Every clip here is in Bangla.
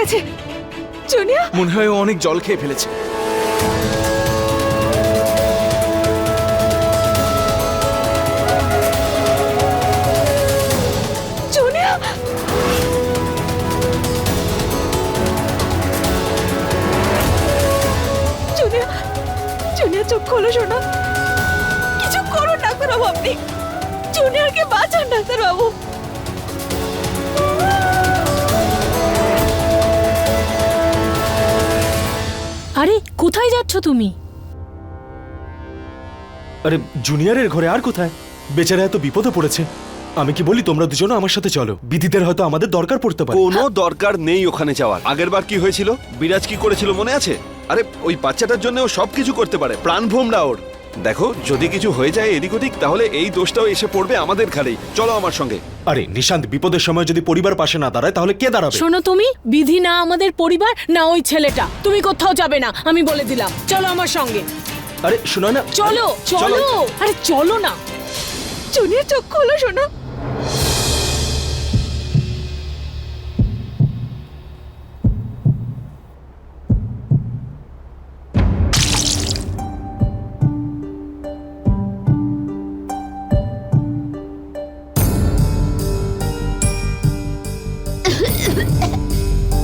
গেছে। জুনিয়া? মনে হয় ও অনেক জল খেয়ে ফেলেছে। চোখ খোলো সোনা। কিছু করুন ডাক্তারবাবু আপনি জুনিয়রকে বাঁচান ডাক্তারবাবু। কোথায় যাচ্ছ তুমি? আরে জুনিয়রের ঘরে আর কোথায়? বেচারা এত বিপদে পড়েছে। আমি কি বলি তোমরা দুজনও আমার সাথে চলো। বিদিদের হয়তো আমাদের দরকার পড়তে পারে। কোনো দরকার নেই ওখানে যাওয়ার। আগের বার কি হয়েছিল? বিরাজ কি করেছিল মনে আছে? আরে ওই বাচ্চাটার জন্য ও সবকিছু করতে পারে। প্রাণ ভোমরা ওর। দেখো যদি কিছু হয়ে যায় এদিক ওদিক তাহলে এই দোষটাও এসে পড়বে আমাদের ঘাড়েই। চলো আমার সঙ্গে। আরে নিশান্ত বিপদের সময় যদি পরিবার পাশে না দাঁড়ায় তাহলে কে দাঁড়াবে? শোনো তুমি বিধি না আমাদের পরিবার না ওই ছেলেটা। তুমি কোথাও যাবে না আমি বলে দিলাম। চলো আমার সঙ্গে। আরে শোনো না। চলো চলো। আরে চলো না। চুনির চোখ খোলো সোনা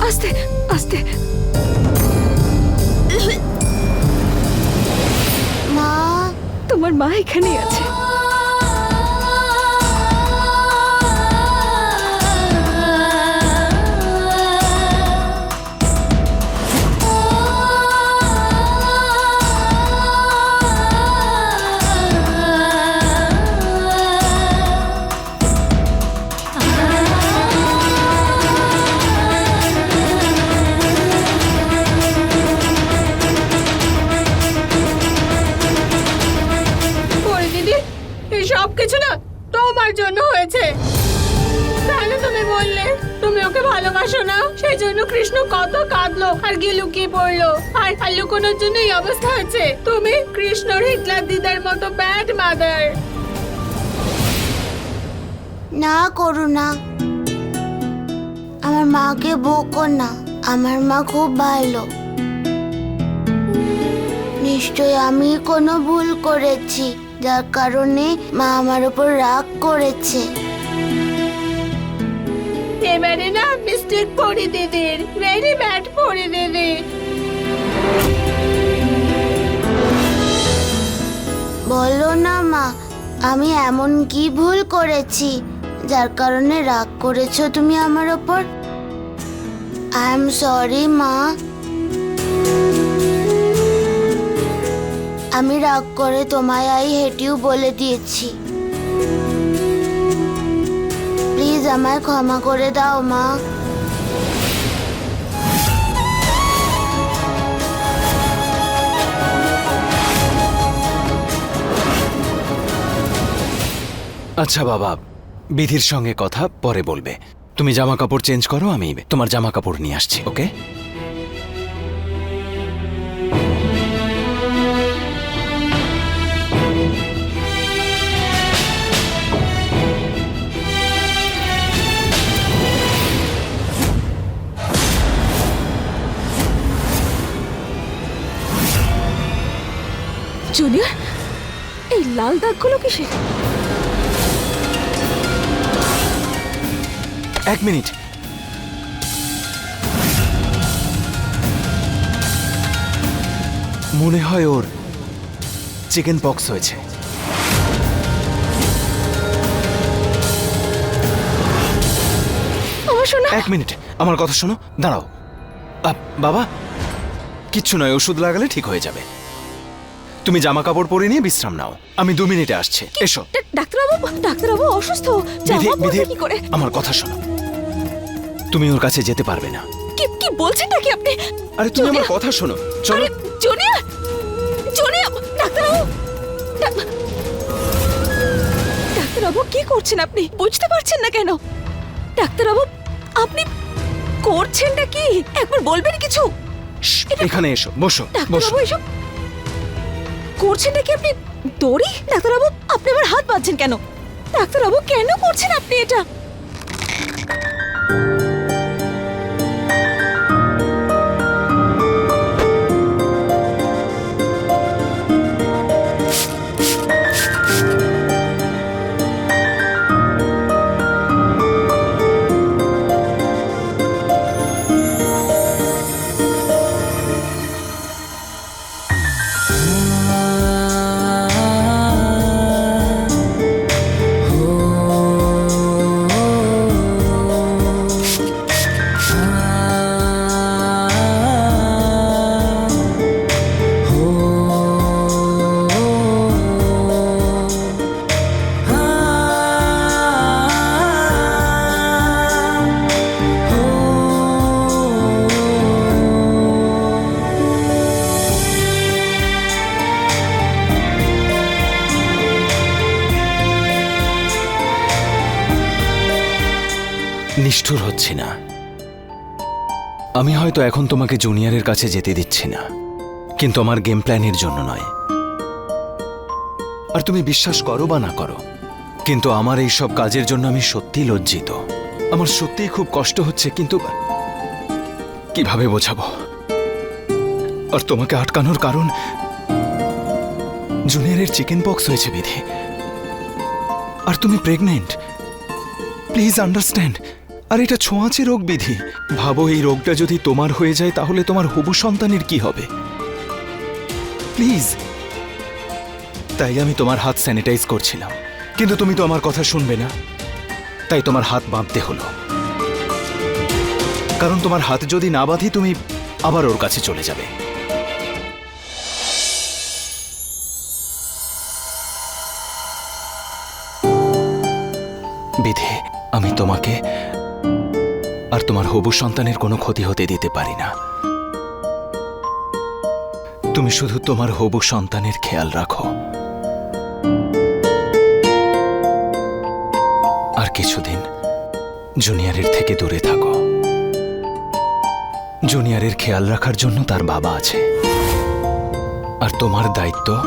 আস্তে আস্তে। মা তোমার মা এখানেই আছে। তোমার জন্য হয়েছে। তাহলে তুমি বললে, তুমি ওকে ভালোবাসো না? সেই জন্য কৃষ্ণ কত কাঁদলো আর গিয়ে লুকিয়ে পড়ল। আর আর লুকোনোর জন্য এই অবস্থা হয়েছে। তুমি কৃষ্ণর হিটলার দিদার মতো ব্যাড মাদার না করো না আমার মাকে বকো না। আমার মা খুব ভালো। নিশ্চয় আমি কোনো ভুল করেছি। যার কারণে মা আমার উপর রাগ করেছে। এবারে না মিস্টেক পড়ি দিদির ভেরি ব্যাড পড়ি দিদি বলো না মা আমি এমন কি ভুল করেছি যার কারণে রাগ করেছ তুমি আমার ওপর আই এম সরি মা। আমি রাগ করে তোমায় আই হেট ইউ বলে দিয়েছি। প্লিজ আমায় ক্ষমা করে দাও, মা। আচ্ছা বাবা, বিধির সঙ্গে কথা পরে বলবে। তুমি জামা কাপড় চেঞ্জ করো, আমি তোমার জামা কাপড় নিয়ে আসছি, ওকে? জুনিয়র এই লাল দাগগুলো কিসের? এক মিনিট। মনে হয় ওর চিকেন পক্স হয়েছে। এক মিনিট আমার কথা শোনো দাঁড়াও। বাবা কিচ্ছু নয় ওষুধ লাগালে ঠিক হয়ে যাবে। তুমি জামা কাপড় পরে নিয়ে বিশ্রাম নাও। আমি দু মিনিটে আসছি। এসো। ডাক্তারবাবু ডাক্তারবাবু অসুস্থ। জামা বিধি বিধি পরবে কি করে? আমার কথা শোনো। তুমি ওর কাছে যেতে পারবে না। কি কি বলছেন নাকি আপনি? আরে তুমি আমার কথা শোনো। চলো। ডাক্তারবাবু! ডাক্তারবাবু কি করছেন আপনি? বুঝতে পারছেন না কেন? ডাক্তারবাবু আপনি করছেনটা কি? একবার বলবেন কিছু? এখানে এসো। বসো। বসো। এসব করছেনটা কি আপনি দড়ি? ডাক্তারবাবু, আপনি আমার হাত বাঁধছেন কেন? ডাক্তারবাবু, কেন করছেন আপনি এটা? আমি হয়তো এখন তোমাকে জুনিয়রের কাছে যেতে দিচ্ছি না, কিন্তু আমার গেম প্ল্যানের জন্য নয়। আর তুমি বিশ্বাস করো বা না করো, কিন্তু আমার এই সব কাজের জন্য আমি সত্যি লজ্জিত। আমার সত্যিই খুব কষ্ট হচ্ছে, কিন্তু কীভাবে বোঝাবো? আর তোমাকে আটকানোর কারণ, জুনিয়রের চিকেন পক্স হয়েছে বিধি। আর তুমি প্রেগনেন্ট প্লিজ আন্ডারস্ট্যান্ড আর এটা ছোঁয়াচে রোগ বিধি। ভাবো এই রোগটা যদি তোমার হয়ে যায়, তাহলে তোমার হবু সন্তানের কি হবে? প্লিজ। তাই আমি তোমার হাত স্যানিটাইজ করছিলাম। কিন্তু তুমি তো আমার কথা শুনবে না। তাই তোমার হাত বাঁধতে হলো। কারণ তোমার হাত যদি না বাঁধি, তুমি আবার ওর কাছে চলে যাবে। বিধি, আমি তোমাকে আর তোমার হবু সন্তানের কোনো ক্ষতি হতে দিতে পারি না। তুমি শুধু তোমার হবু সন্তানের খেয়াল রাখো। আর কিছুদিন জুনিয়রের থেকে দূরে থাকো। জুনিয়রের খেয়াল রাখার জন্য তার বাবা আছে। আর তোমার দায়িত্ব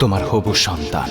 তোমার হবু সন্তান।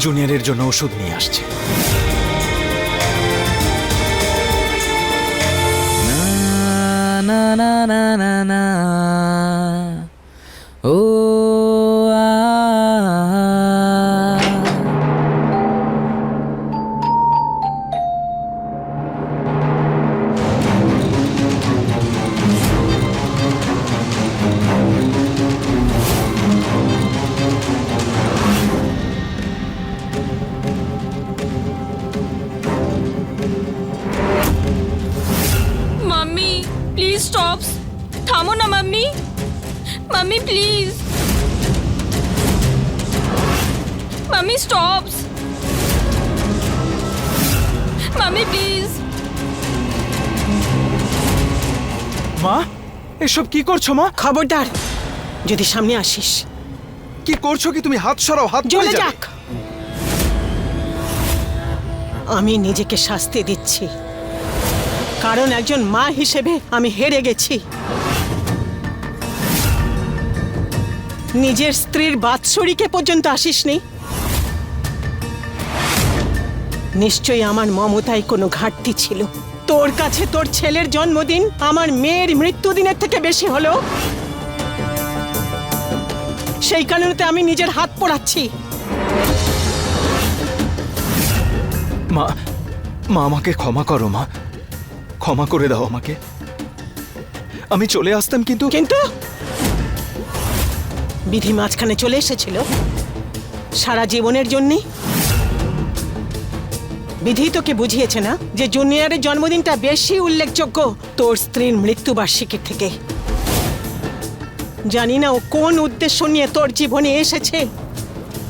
জুনিয়রের জন্য ওষুধ নিয়ে আসছি। মাম্মি এসব কি করছ মা? খবরদার যদি সামনে আসিস। কি করছ কি? তুমি হাত সরাও হাত চলে যাক। আমি নিজেকে শাস্তি দিচ্ছি। কারণ একজন মা হিসেবে আমি হেরে গেছি। নিজের স্ত্রীর বাৎসরিকে পর্যন্ত আসিস আসিসনি। নিশ্চয়ই আমার মমতায় কোনো ঘাটতি ছিল। তোর কাছে তোর ছেলের জন্মদিন আমার মেয়ের মৃত্যুদিনের থেকে বেশি হলো। সেই কারণে আমি নিজের হাত পোড়াচ্ছি। মা মা আমাকে ক্ষমা করো মা। ক্ষমা করে দাও আমাকে। আমি চলে আসতাম কিন্তু কিন্তু বিধি মাঝখানে চলে এসেছিল। সারা জীবনের জন্যে বিধি তোকে বুঝিয়েছে না যে জুনিয়রের জন্মদিনটা বেশি উল্লেখযোগ্য তোর স্ত্রীর মৃত্যুবার্ষিকীর থেকে। জানি না ও কোন উদ্দেশ্য নিয়ে তোর জীবনে এসেছে।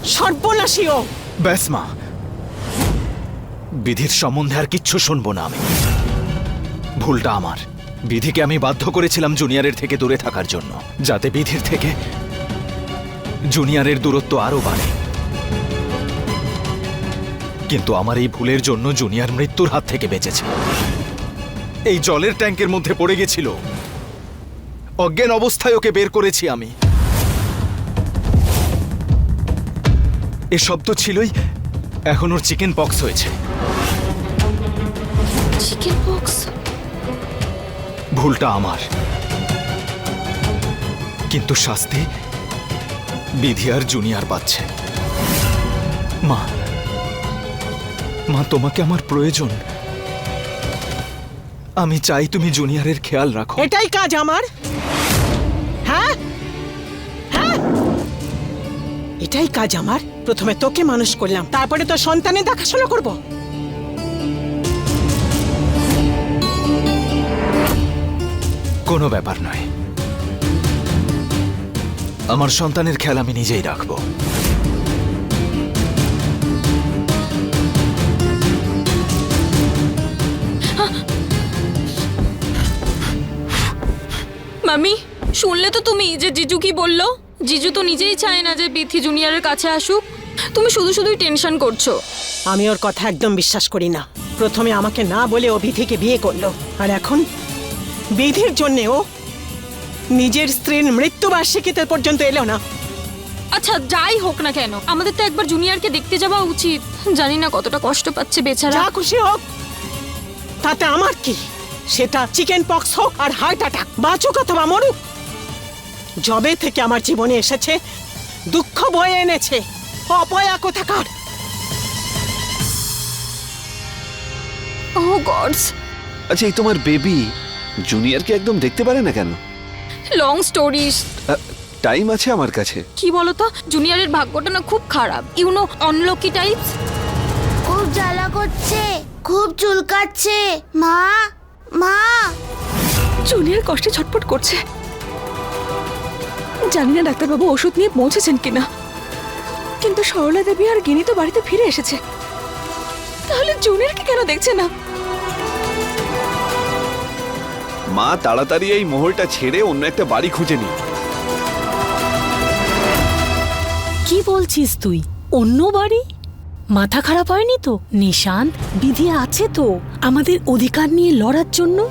সর্বনাশী ও। ব্যাস মা। বিধির সম্বন্ধে আর কিচ্ছু শুনব না আমি। ভুলটা আমার। বিধিকে আমি বাধ্য করেছিলাম জুনিয়রের থেকে দূরে থাকার জন্য। যাতে বিধির থেকে জুনিয়রের দূরত্ব আরও বাড়ে। কিন্তু আমার এই ভুলের জন্য জুনিয়র মৃত্যুর হাত থেকে বেঁচেছে। এই জলের ট্যাঙ্কের মধ্যে পড়ে গেছিল। অজ্ঞান অবস্থায় ওকে বের করেছি আমি। এসব তো ছিলই এখন ওর চিকেন পক্স হয়েছে। চিকেন ভুলটা আমার। কিন্তু শাস্তি বিধি আর জুনিয়র পাচ্ছে। মা মা তোমাকে আমার প্রয়োজন। আমি চাই তুমি জুনিয়রের খেয়াল রাখো। এটাই কাজ আমার। হ্যাঁ? হ্যাঁ? এটাই কাজ আমার। প্রথমে তোকে মানুষ করলাম তারপরে তো সন্তানের দেখাশোনা করব। কোনো ব্যাপার নয়। আমার সন্তানের খেয়াল আমি নিজেই রাখব। মামি শুনলে তো তুমি যে জিজু কি বলল? জিজু তো নিজেই চায় না যে বিথি জুনিয়রের কাছে আসুক। তুমি শুধু শুধুই টেনশন করছ। আমি ওর কথা একদম বিশ্বাস করি না। প্রথমে আমাকে না বলে ও বিধিকে বিয়ে করল। আর এখন বিধির জন্যে ও নিজের স্ত্রীর মৃত্যুবার্ষিকীতে পর্যন্ত এলো না। আচ্ছা যাই হোক না কেন আমাদের তো একবার জুনিয়রকে দেখতে যাওয়া উচিত। জানি না কতটা কষ্ট পাচ্ছে বেচারা। যা খুশি হোক তাতে আমার কি? সেটা চিকেন পক্স হোক আর হার্ট অ্যাটাক বাঁচুক অথবা মরুক। জবে থেকে আমার জীবনে এসেছে দুঃখ বয়ে এনেছে অপয়া কোথাকার? ও গডস আচ্ছা এই তোমার বেবি জুনিয়রকে একদম দেখতে পারে না কেন? লং স্টোরিজ টাইম আছে আমার কাছে। কি বলতো? জুনিয়রের ভাগ্যটা না খুব খারাপ। ইউনো অনলকি টাইপস খুব জ্বালা করছে খুব চুলকাচ্ছে। মা মা! জুনিয়র কষ্টে ছটফট করছে। জানি না ডাক্তারবাবু ওষুধ নিয়ে পৌঁছেছেন কিনা। কিন্তু সরলা দেবী আর গিনি তো বাড়িতে ফিরে এসেছে। তাহলে জুনিয়রকে কেন দেখছে না? মা তাড়াতাড়ি এই মহলটা ছেড়ে অন্য একটা বাড়ি খুঁজে নি কি বলছিস তুই? অন্য বাড়ি? মাথা খারাপ হয়নি তো? নিশান্ত বিধি আছে তো? আমাদের অধিকার নিয়ে লড়ার জন্য?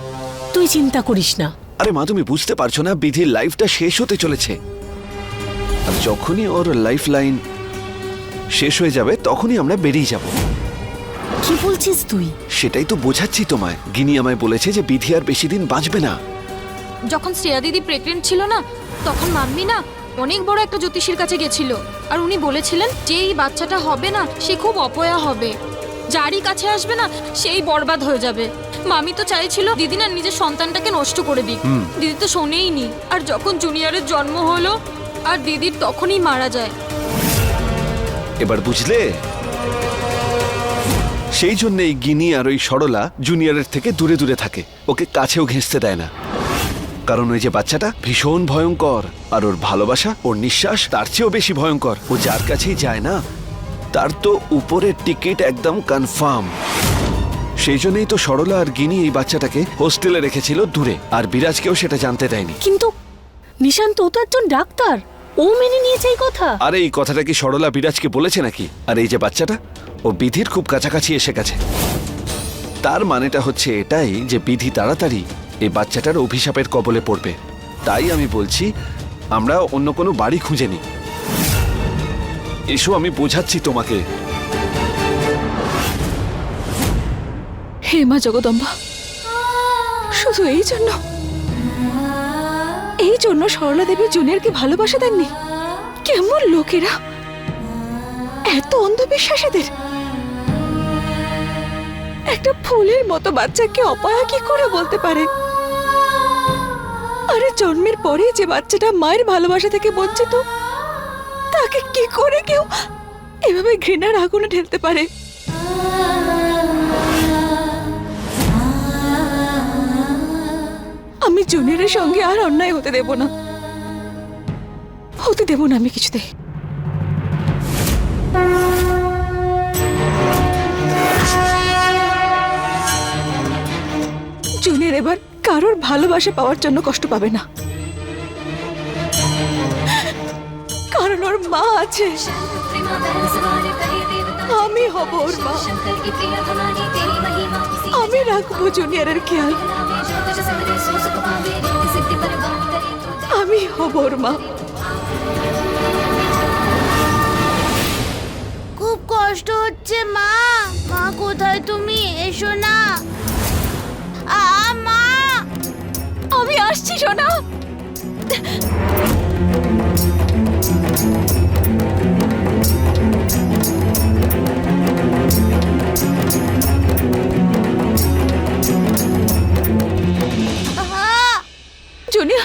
তুই চিন্তা করিস না। আরে মা তুমি বুঝতে পারছ না বিধির লাইফটা শেষ হতে চলেছে। আর যখনই ওর লাইফ লাইন শেষ হয়ে যাবে তখনই আমরা বেরিয়ে যাব। কি বলছিস তুই? সেটাই তো বোঝাচ্ছি তোমায়। গিনি আমায় বলেছে যে বিধি আর বেশি দিন বাঁচবে না। যখন শ্রেয়া দিদি প্রেগনেন্ট ছিল না তখন মাম্মি না? অনেক বড় একটা জ্যোতিষীর কাছে গেছিল। আর উনি বলেছিলেন যে এই বাচ্চাটা হবে না সে খুব অপয়া হবে। যারই কাছে আসবে না সেই বরবাদ হয়ে যাবে। মামি তো চাইছিল দিদি না নিজের সন্তানটাকে নষ্ট করে দিক। দিদি তো শোনেইনি। আর যখন জুনিয়রের জন্ম হলো আর দিদির তখনই মারা যায়। এবার বুঝলে? সেই জন্য এই গিনি আর ওই সরলা জুনিয়রের থেকে দূরে দূরে থাকে। ওকে কাছেও ঘেঁষতে দেয় না। কারণ ওই যে বাচ্চাটা ভীষণ ভয়ঙ্কর। আর ওর ভালোবাসা ওর নিঃশ্বাস তার চেয়েও বেশি ভয়ঙ্কর। ও যার কাছেই যায় না তার তো উপরের টিকিট একদম কনফার্ম। সেই জন্যই তো সরলা আর গিনি এই বাচ্চাটাকে হোস্টেলে রেখেছিল দূরে আর বিরাজকেও সেটা জানতে দেয়নি। কিন্তু নিশান্ত তো একজন ডাক্তার। ও মেনে নিয়েছে এই কথা। আরে এই কথাটা কি সরলা বিরাজকে বলেছে নাকি? আর এই যে বাচ্চাটা ও বিধির খুব কাছাকাছি এসে গেছে। তার মানেটা হচ্ছে এটাই যে বিধি তাড়াতাড়ি এই বাচ্চাটার অভিশাপের কবলে পড়বে। তাই আমি বলছি, আমরা অন্য কোনো বাড়ি খুঁজে নিই। এসো, আমি বোঝাচ্ছি তোমাকে। হে মা জগদম্বা, শুধু এই জন্য। এই জন্য সরলা দেবী জুনিয়রকে ভালোবাসা দেননি। কেমন লোকেরা। এত অন্ধবিশ্বাস এদের একটা ফুলের মতো বাচ্চাকে অপয়া কি করে বলতে পারে? আরে জন্মের পরে যে বাচ্চাটা মায়ের ভালোবাসা থেকে বঞ্চিত, তাকে কি করে কেউ এভাবে ঘৃণার আগুনে ঢেলতে পারে? আমি জুনিয়রের সঙ্গে আর অন্যায় হতে দেব না। দেবো না আমি কিছুতে। জুনিয়র, এবার কারোর ভালোবাসা পাওয়ার জন্য কষ্ট পাবে না। কারণ ওর মা আছে। আমি হব ওর মা। আমি রাখব জুনিয়রের খেয়াল। আমি হব ওর মা। খুব কষ্ট হচ্ছে মা। মা, কোথায় তুমি? এসো না। আ, মা আমি আসছি সোনা। জুনিয়া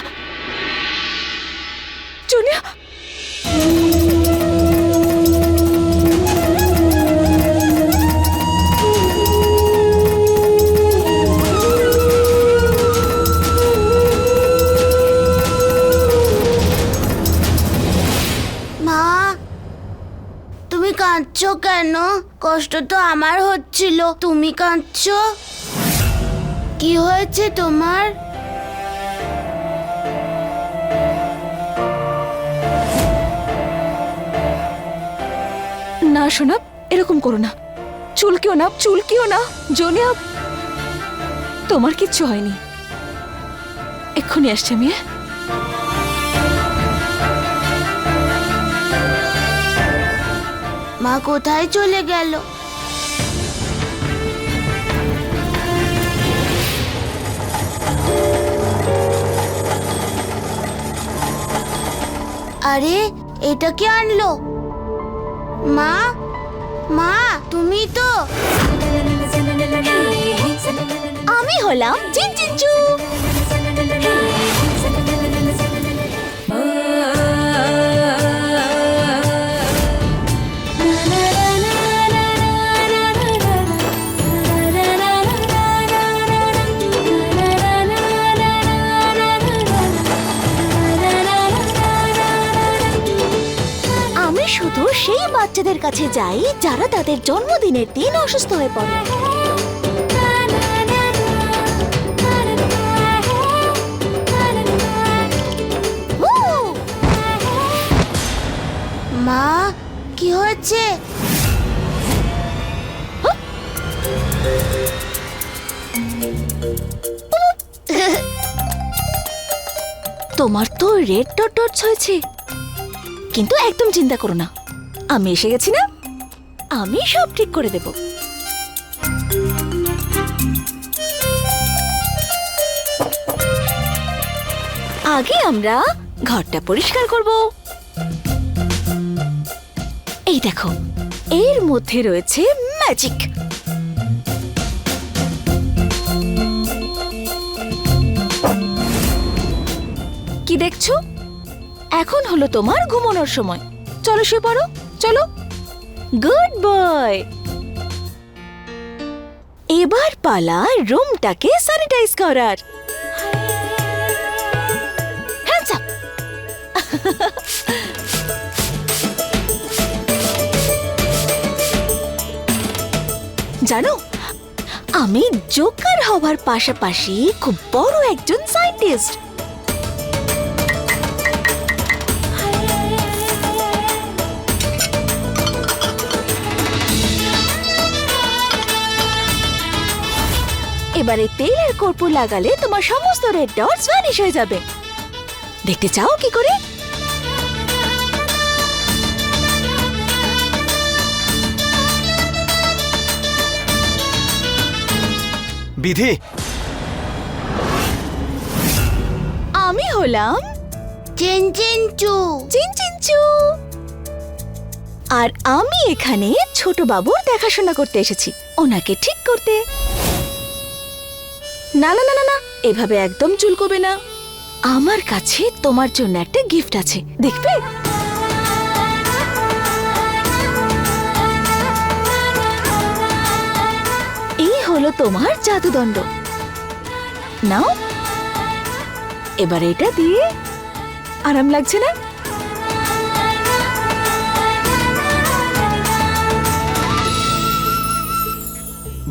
কেন? কষ্ট তো আমার হচ্ছিল। তুমি কাঁদছো? কি হয়েছে তোমার? না সোনা, এরকম করো না। চুলকিও না চুলকিও না। জুনিয়া, তোমার কিচ্ছু হয়নি। এক্ষুনি আসছে আমি হ্যাঁ? মা কোথায় চলে গেল? আরে, এটা কে আনলো? মা মা, তুমি তো? আমি হলাম চিন বাচ্চাদের কাছে যাই, যারা তাদের জন্মদিনের দিন অসুস্থ হয়ে পড়ে! মা, কি হয়েছে? তোমার তো রেড ডট ডটস হয়েছে কিন্তু একদম চিন্তা করো না। আমি এসে গেছি না? আমি সব ঠিক করে দেব। আগে আমরা ঘরটা পরিষ্কার করব। এই দেখো, এর মধ্যে রয়েছে ম্যাজিক কি দেখছ? এখন হলো তোমার ঘুমানোর সময়। চলো শুয়ে পড়ো। চলো। গুড বয় এবার পালা রুমটাকে স্যানিটাইজ করার। জানো, আমি জোকার হবার পাশাপাশি খুব বড় একজন সায়েন্টিস্ট এবারে তেলের কর্পূর লাগালে তোমার সমস্ত রেড ডটস ভ্যানিশ হয়ে যাবে। দেখতে চাও কি করে? বিধি। আমি হলাম চেন চেন চু চিন চিনচু আর আমি এখানে ছোট বাবুর দেখাশোনা করতে এসেছি। ওনাকে ঠিক করতে। না না না না না, এভাবে একদম চুলকবে না। আমার কাছে তোমার জন্য একটা গিফট আছে, দেখবে? এই হলো তোমার জাদুদণ্ড। নাও। এবার এটা দিয়ে আরাম লাগছে না?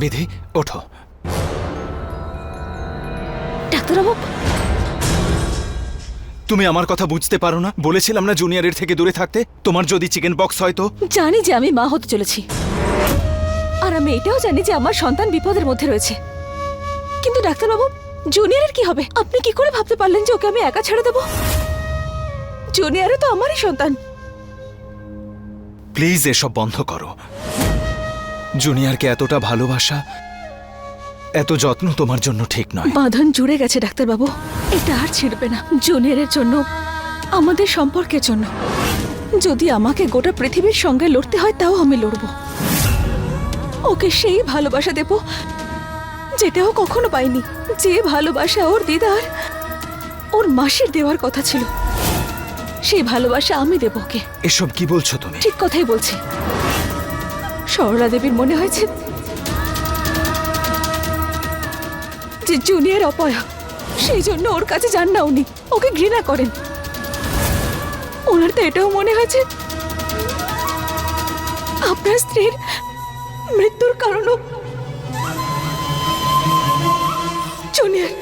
বিধি, ওঠো। ডাক্তারবাবু? তুমি আমার কথা বুঝতে পারো না। বলেছিলাম না জুনিয়রের থেকে দূরে থাকতে। তোমার যদি চিকেন পক্স হয় তো? জানি যে আমি মা হতে চলেছি। আর আমি এটাও জানি যে আমার সন্তান বিপদের মধ্যে রয়েছে। কিন্তু ডাক্তারবাবু জুনিয়রের কি হবে? আপনি কি করে ভাবতে পারলেন যে ওকে আমি একা ছেড়ে দেবো? জুনিয়রও তো আমারই সন্তান। প্লিজ এসব বন্ধ করো। জুনিয়রকে এতটা ভালোবাসা এত যত্ন তোমার জন্য ঠিক নয়। বাঁধন জুড়ে গেছে ডাক্তারবাবু। এটা আর ছিড়বে না। জুনিয়রের জন্য আমাদের সম্পর্কের জন্য। যদি আমাকে গোটা পৃথিবীর সঙ্গে লড়তে হয় তাও আমি লড়ব। ওকে সেই ভালোবাসা দেব যেটা ও কখনো পাইনি যে ভালোবাসা ওর দিদার ওর মাসির দেওয়ার কথা ছিল সেই ভালোবাসা আমি দেব ওকে। এসব কি বলছো তুমি? ঠিক কথাই বলছি। সরলা দেবীর মনে হয়েছে যে জুনিয়র অপয়া সেই জন্য ওর কাছে যান না উনি। ওকে ঘৃণা করেন। ওনার তো এটাও মনে আছে আপনার স্ত্রীর মৃত্যুর কারণও। জুনিয়র